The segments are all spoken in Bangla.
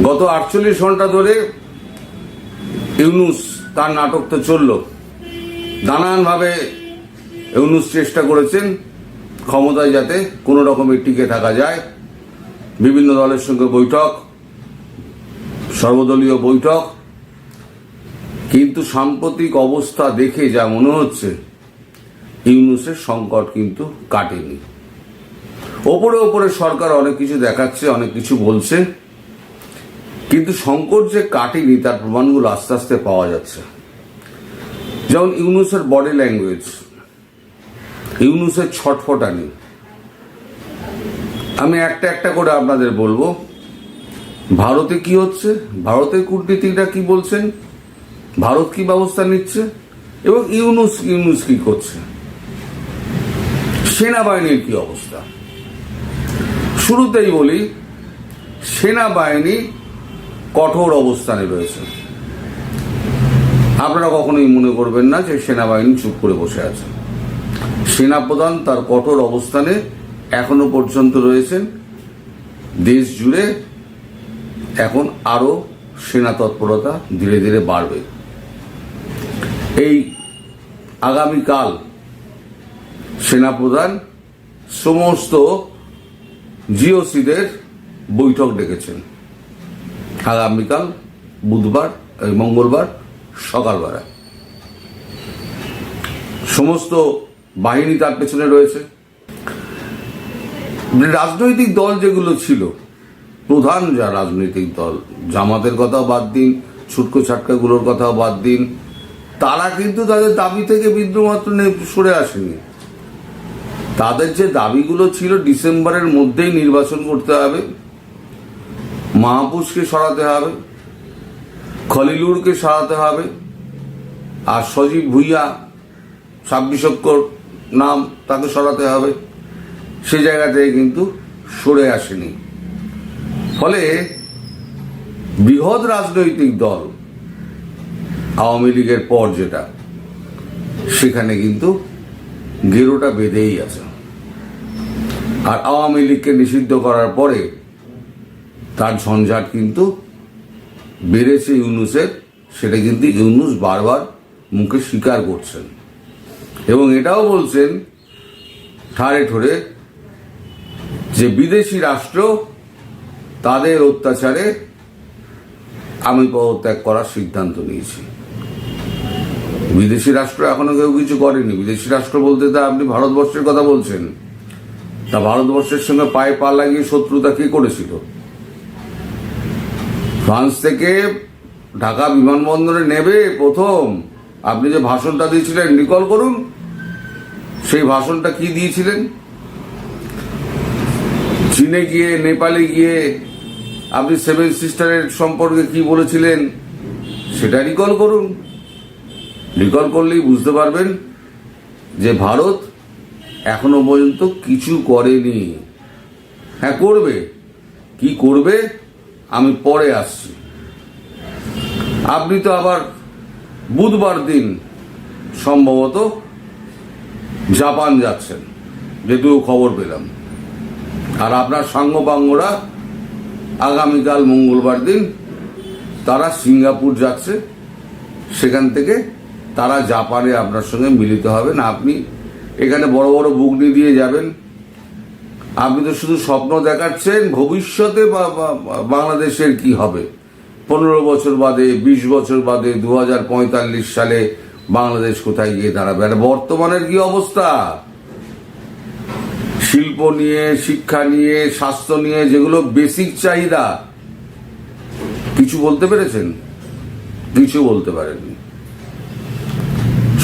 গত আটচল্লিশ ঘণ্টা ধরে ইউনুস তার নাটক তো চলল। নানানভাবে ইউনুস চেষ্টা করেছেন ক্ষমতায় যাতে কোনো রকমের টিকে থাকা যায়। বিভিন্ন দলের সঙ্গে বৈঠক, সর্বদলীয় বৈঠক। কিন্তু সাম্প্রতিক অবস্থা দেখে যা মনে হচ্ছে, ইউনুসের সংকট কিন্তু কাটেনি। ওপরে ওপরে সরকার অনেক কিছু দেখাচ্ছে, অনেক কিছু বলছে। কিন্তু সংকট যে কাটেনি, তার প্রমাণগুলো আস্তে আস্তে পাওয়া যাচ্ছে। যেমন ইউনুসের বডি ল্যাঙ্গুয়েজ ইউনুসের ছটফটানি। আমি একটা একটা করে আপনাদের বলব। ভারতে কি হচ্ছে? ভারতের কূটনীতিকরা কি বলছেন? ভারত কি ব্যবস্থা নিচ্ছে? এবং ইউনুস ইউনুস কি করছে? সেনাবাহিনীর কি অবস্থা? শুরুতেই বলি, সেনাবাহিনী কঠোর অবস্থানে রয়েছে। আপনারা কখনোই মনে করবেন না যে সেনাবাহিনী চুপ করে বসে আছে। সেনাপ্রধান তার কঠোর অবস্থানে এখনও পর্যন্ত রয়েছেন। দেশ জুড়ে এখন আরও সেনা তৎপরতা ধীরে ধীরে বাড়বে। এই আগামীকাল সেনাপ্রধান সমস্ত জিওসিদের বৈঠক ডেকেছেন। আগামীকাল বুধবার মঙ্গলবার সকালবেলা। সমস্ত বাহিনী তার পেছনে রয়েছে। রাজনৈতিক দল যেগুলো ছিল, প্রধান যা রাজনৈতিক দল, জামাতের কথাও বাদ দিন, ছুটকো ছাটকাগুলোর কথাও বাদ দিন, তারা কিন্তু তাদের দাবি থেকে বিন্দুমাত্র সরে আসেনি। তাদের যে দাবিগুলো ছিল, ডিসেম্বরের মধ্যেই নির্বাচন করতে হবে। মাহপুজকে সরাতে হবে, খলিলুরকে সরাতে হবে, আর সজীব ভুইয়া, ছাব্বিশ অক্ষর নাম তাকে সরাতে হবে। সে জায়গা থেকে কিন্তু সরে আসেনি। ফলে বৃহৎ রাজনৈতিক দল আওয়ামী লীগের পর যেটা, সেখানে কিন্তু গেরোটা বেঁধেই আছে। আর আওয়ামী লীগকে নিষিদ্ধ করার পরে তার ঝঞ্ঝাট কিন্তু বেড়েছে ইউনুসের, সেটা কিন্তু ইউনুস বারবার মুখে স্বীকার করছেন। এবং এটাও বলছেন ঠাড়ে ঠোরে যে বিদেশি রাষ্ট্র তাদের অত্যাচারে আমি পদত্যাগ করার সিদ্ধান্ত নিয়েছি। বিদেশি রাষ্ট্র এখনও কেউ কিছু করেনি। বিদেশি রাষ্ট্র বলতে তা আপনি ভারতবর্ষের কথা বলছেন। তা ভারতবর্ষের সঙ্গে পায়ে পা লাগিয়ে শত্রুতা কে করেছিল? ফ্রান্স থেকে ঢাকা বিমানবন্দরে নেবে প্রথম। আপনি যে ভাষণটা দিয়েছিলেন রিকল করুন। সেই ভাষণটা কি দিয়েছিলেন? চীনে গিয়ে, নেপালে গিয়ে আপনি সেভেন সিস্টারের সম্পর্কে কি বলেছিলেন, সেটা রিকল করুন। রিকল করলেই বুঝতে পারবেন যে ভারত এখনও পর্যন্ত কিছু করেনি। হ্যাঁ করবে। কি করবে? আমি পরে আসছি। আপনি তো আবার বুধবার দিন সম্ভবত জাপান যাচ্ছেন যেটুকু খবর পেলাম। আর আপনার সাঙ্গপাঙ্গরা আগামীকাল মঙ্গলবার দিন তারা সিঙ্গাপুর যাচ্ছে, সেখান থেকে তারা জাপানে আপনার সঙ্গে মিলিত হবেন। আপনি এখানে বড় বড় বুগনি দিয়ে যাবেন আপনি তো শুধু স্বপ্ন দেখাচ্ছেন, ভবিষ্যতে বাংলাদেশের কি হবে? পনেরো বছর বাদে, বিশ বছর বাদে দু হাজার পঁয়তাল্লিশ সালে বাংলাদেশ কোথায় গিয়ে দাঁড়াবে? আর বর্তমানের কি অবস্থা? শিল্প নিয়ে, শিক্ষা নিয়ে, স্বাস্থ্য নিয়ে, যেগুলো বেসিক চাহিদা, কিছু বলতে পেরেছেন? কিছু বলতে পারেননি।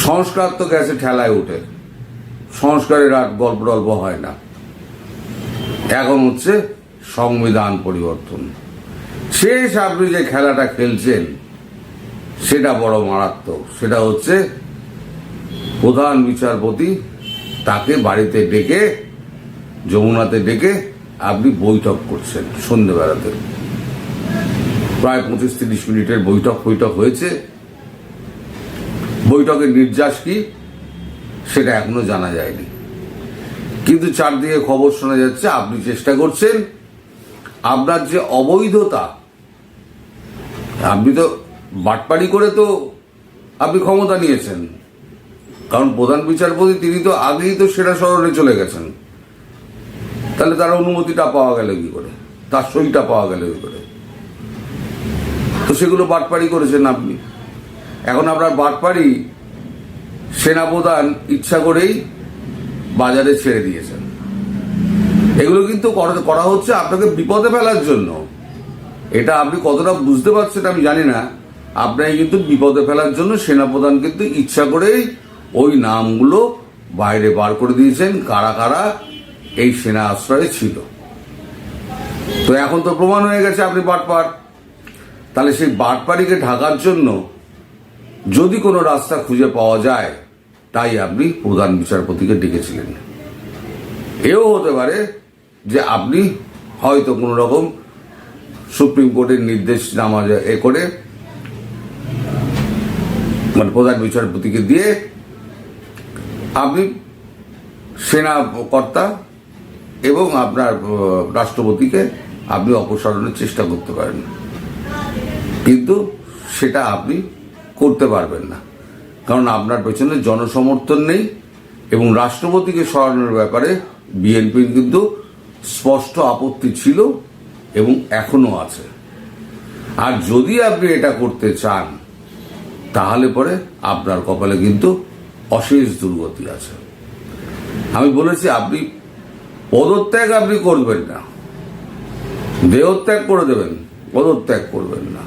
সংস্কার তো গেছে ঠেলায় উঠে। সংস্কারের আর গল্প টল্প হয় না। এখন হচ্ছে সংবিধান পরিবর্তন। শেষ আপনি যে খেলাটা খেলছেন, সেটা বড় মারাত্মক। সেটা হচ্ছে প্রধান বিচারপতি তাকে বাড়িতে ডেকে, যমুনাতে ডেকে আপনি বৈঠক করছেন সন্ধ্যেবেলাতে। প্রায় পঁচিশ তিরিশ মিনিটের বৈঠক বৈঠক হয়েছে। বৈঠকের নির্যাস কি? সেটা এখনও জানা যায়নি। কিন্তু চারদিকে খবর শোনা যাচ্ছে, আপনি চেষ্টা করছেন। আপনার যে অবৈধতা, আপনি তো বাটপাড়ি করে তো আপনি ক্ষমতা নিয়েছেন। কারণ প্রধান বিচারপতি, তিনি তো আগেই তো সেরা শহরে চলে গেছেন। তাহলে তার অনুমতিটা পাওয়া গেল কি করে? তার সইটা পাওয়া গেল কি করে? তো সেগুলো বাটপাড়ি করেছেন আপনি। এখন আপনার বাটপাড়ি, সেনাপ্রধান ইচ্ছা করেই বাজারে ছেড়ে দিয়েছেন। এগুলো কিন্তু করা- হচ্ছে আপনাকে বিপদে ফেলার জন্য। এটা আপনি কতটা বুঝতে পারছেন আমি জানি না। আপনাকে কিন্তু বিপদে ফেলার জন্য সেনাপ্রধান কিন্তু ইচ্ছা করেই ওই নামগুলো বাইরে বার করে দিয়েছেন, কারা কারা এই সেনা আশ্রয়ে ছিল। তো এখন তো প্রমাণ হয়ে গেছে আপনি বাটপার। তাহলে সেই বাটপাড়িকে ঢাকার জন্য যদি কোনো রাস্তা খুঁজে পাওয়া যায় তাই আপনি প্রধান বিচারপতিকে ডেকেছিলেন। এও হতে পারে যে আপনি হয়তো কোনো রকম সুপ্রিম কোর্টের নির্দেশ নামা এ করে মানে প্রধান বিচারপতিকে দিয়ে আপনি সেনা কর্তা এবং আপনার রাষ্ট্রপতিকে আপনি অপসারণের চেষ্টা করতে পারেন। কিন্তু সেটা আপনি করতে পারবেন না। কারণ আপনার পেছনে জনসমর্থন নেই এবং রাষ্ট্রপতিকে সরানোর ব্যাপারে বিএনপির কিন্তু স্পষ্ট আপত্তি ছিল এবং এখনও আছে। আর যদি আপনি এটা করতে চান, তাহলে পরে আপনার কপালে কিন্তু অশেষ দুর্গতি আছে। আমি বলেছি, আপনি পদত্যাগ আপনি করবেন না। দেহত্যাগ করে দেবেন, পদত্যাগ করবেন না।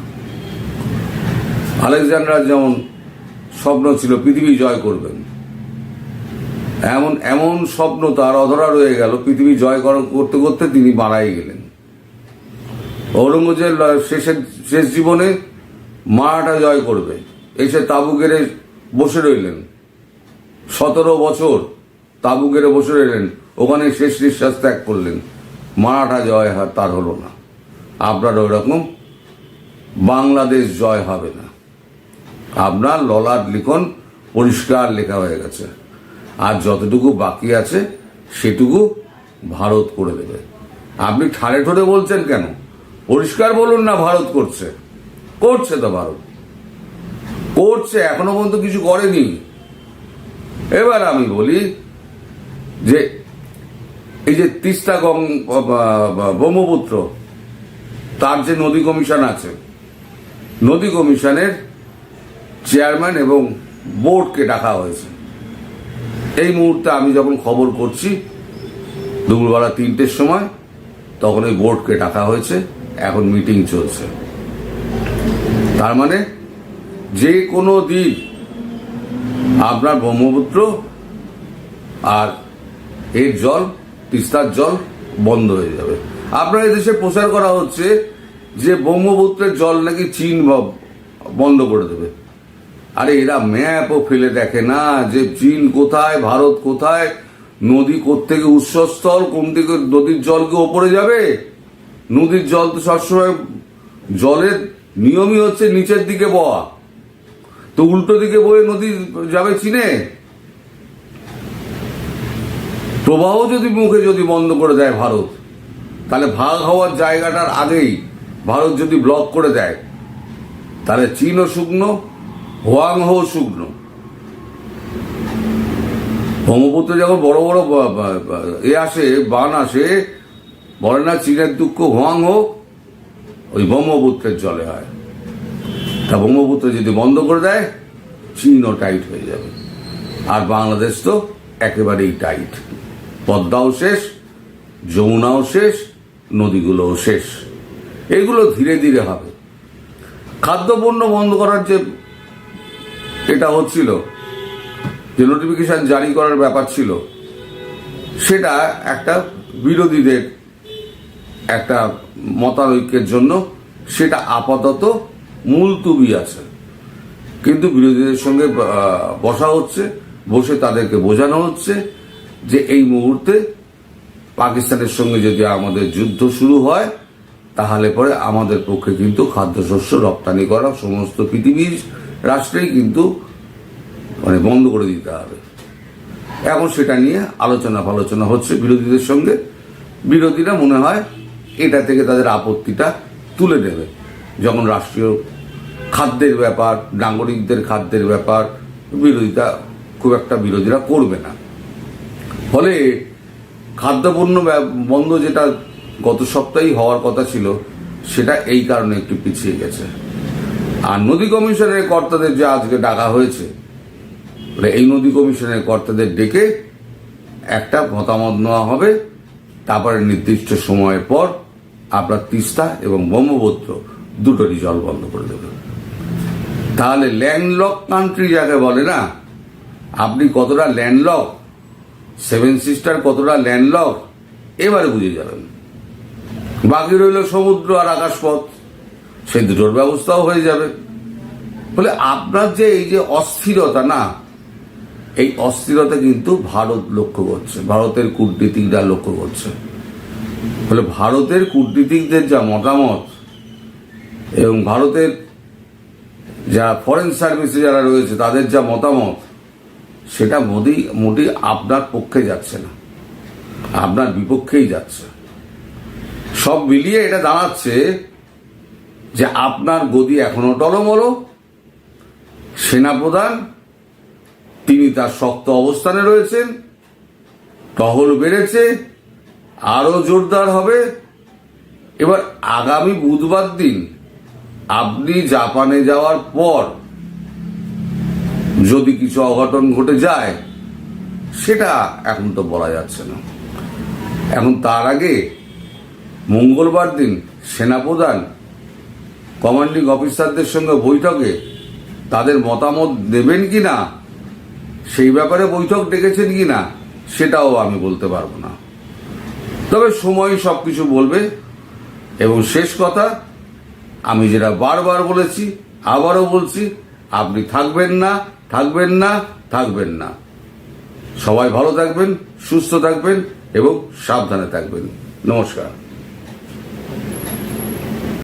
আলেকজান্ডার যেমন স্বপ্ন ছিল, পৃথিবী জয় করবেন। এমন এমন স্বপ্ন তার অধরা রয়ে গেল, পৃথিবী জয় কর- করতে করতে তিনি মারাই গেলেন। ঔরঙ্গজেব শেষের, শেষ জীবনে মারাঠা জয় করবে। এসে তাবু গেড়ে বসে রইলেন। সতেরো বছর তাবু গেড়ে বসে রইলেন, ওখানে শেষ নিঃশ্বাস ত্যাগ করলেন। মারাঠা জয় তার হলো না। আপনার ওই রকম বাংলাদেশ জয় হবে না। আপনার ললাট লিখন, পরিষ্কার লেখা হয়ে গেছে। আর যতটুকু বাকি আছে, সেটুকু ভারত করে দেবে। আপনি ঠাড়ে ঠোড়ে বলছেন কেন? পরিষ্কার বলুন না, ভারত করছে। করছে তো ভারত। করছে, এখনও পর্যন্ত কিছু করেনি। এবার আমি বলি যে, এই যে তিস্তা গং ব্রহ্মপুত্র, তার যে নদী কমিশন আছে, নদী কমিশনের চেয়ারম্যান এবং বোর্ডকে ডাকা হয়েছে। এই মুহূর্তে আমি যখন খবর করছি, দুপুরবেলা তিনটের সময়, তখন ওই বোর্ডকে ডাকা হয়েছে। এখন মিটিং চলছে। তার মানে যে কোনো দিন আপনার ব্রহ্মপুত্র আর এর জল, তিস্তার জল বন্ধ হয়ে যাবে। আপনার দেশে প্রচার করা হচ্ছে যে ব্রহ্মপুত্রের জল নাকি চীন বন্ধ করে দেবে। আরে এরা ম্যাপও ফেলে দেখে না যে চীন কোথায়, ভারত কোথায়, নদী কোত্থেকে উৎসস্থল, কোন দিকে নদীর জল কি ওপরে যাবে? নদীর জল তো সবসময় জলের নিয়মই হচ্ছে নিচের দিকে বওয়া। তো উল্টো দিকে বয়ে নদী যাবে চীনে? প্রবাহ যদি মুখে যদি বন্ধ করে দেয় ভারত, তাহলে ভাগ হওয়ার জায়গাটার আগেই ভারত যদি ব্লক করে দেয়, তাহলে চীনও শুকনো হোয়াং হো শুকনো। ব্রহ্মপুত্রে যখন বড় বড় এ আসে, বান আসে, বলে না চীনের দুঃখ হোয়াং হোক, ওই ব্রহ্মপুত্রের জলে হয়। তা ব্রহ্মপুত্র যদি বন্ধ করে দেয় চীনও টাইট হয়ে যাবে। আর বাংলাদেশ তো একেবারেই টাইট। পদ্মাও শেষ, যমুনাও শেষ, নদীগুলোও শেষ। এগুলো ধীরে ধীরে হবে। খাদ্যপণ্য বন্ধ করার যে এটা হচ্ছিল যে নোটিফিকেশন জারি করার ব্যাপার ছিল, সেটা একটা বিরোধীদের একটা মতানৈক্যের জন্য সেটা আপাতত মুলতুবি আছে। কিন্তু বিরোধীদের সঙ্গে বসা হচ্ছে, বসে তাদেরকে বোঝানো হচ্ছে যে এই মুহূর্তে পাকিস্তানের সঙ্গে যদি আমাদের যুদ্ধ শুরু হয়, তাহলে পরে আমাদের পক্ষে কিন্তু খাদ্যশস্য রপ্তানি করা সমস্ত পৃথিবীর রাষ্ট্রেই কিন্তু মানে বন্ধ করে দিতে হবে। এখন সেটা নিয়ে আলোচনা ফালোচনা হচ্ছে বিরোধীদের সঙ্গে। বিরোধীরা মনে হয় এটা থেকে তাদের আপত্তিটা তুলে নেবে যখন রাষ্ট্রীয় খাদ্যের ব্যাপার, নাগরিকদের খাদ্যের ব্যাপার, বিরোধিতা খুব একটা বিরোধীরা করবে না। ফলে খাদ্যপণ্য বন্ধ যেটা গত সপ্তাহেই হওয়ার কথা ছিল, সেটা এই কারণে একটু পিছিয়ে গেছে। আর নদী কমিশনের কর্তাদের যে আজকে ডাকা হয়েছে বলে এই নদী কমিশনের কর্তাদের ডেকে একটা মতামত নেওয়া হবে, তারপরে নির্দিষ্ট সময়ের পর আপনার তিস্তা এবং ব্রহ্মপুত্র দুটোরই জল বন্ধ করে দেবে। তাহলে ল্যান্ডলক কান্ট্রি যাকে বলে না, আপনি কতটা ল্যান্ডলক, সেভেন সিস্টার কতটা ল্যান্ডলক, এবারে বুঝে যাবেন। বাকি রইল সমুদ্র আর আকাশপথ। সেই দুটোর ব্যবস্থাও হয়ে যাবে। ফলে আপনার যে এই যে অস্থিরতা, না, এই অস্থিরতা কিন্তু ভারত লক্ষ্য করছে, ভারতের কূটনীতিকরা লক্ষ্য করছে। ফলে ভারতের কূটনীতিকদের যা মতামত এবং ভারতের যারা ফরেন সার্ভিসে যারা রয়েছে, তাদের যা মতামত, সেটা মোদি মোদি আপনার পক্ষে যাচ্ছে না। আপনার বিপক্ষেই যাচ্ছে। সব মিলিয়ে এটা দাঁড়াচ্ছে যে আপনার গদি এখনও টলমলো। সেনাপ্রধান, তিনি তার শক্ত অবস্থানে রয়েছেন, টহল বেড়েছে, আরও জোরদার হবে। এবার আগামী বুধবার দিন আপনি জাপানে যাওয়ার পর যদি কিছু অঘটন ঘটে যায়, সেটা এখন তো বলা যাচ্ছে না। এখন তার আগে মঙ্গলবার দিন সেনাপ্রধান কমান্ডিং অফিসারদের সঙ্গে বৈঠকে তাদের মতামত দেবেন কি না সেই ব্যাপারে বৈঠক ডেকেছেন কি না সেটাও আমি বলতে পারব না। তবে সময় সব কিছু বলবে, এবং শেষ কথা, আমি যেটা বারবার বলেছি, আবারও বলছি, আপনি থাকবেন না থাকবেন না থাকবেন না। সবাই ভালো থাকবেন, সুস্থ থাকবেন, এবং সাবধানে থাকবেন। নমস্কার।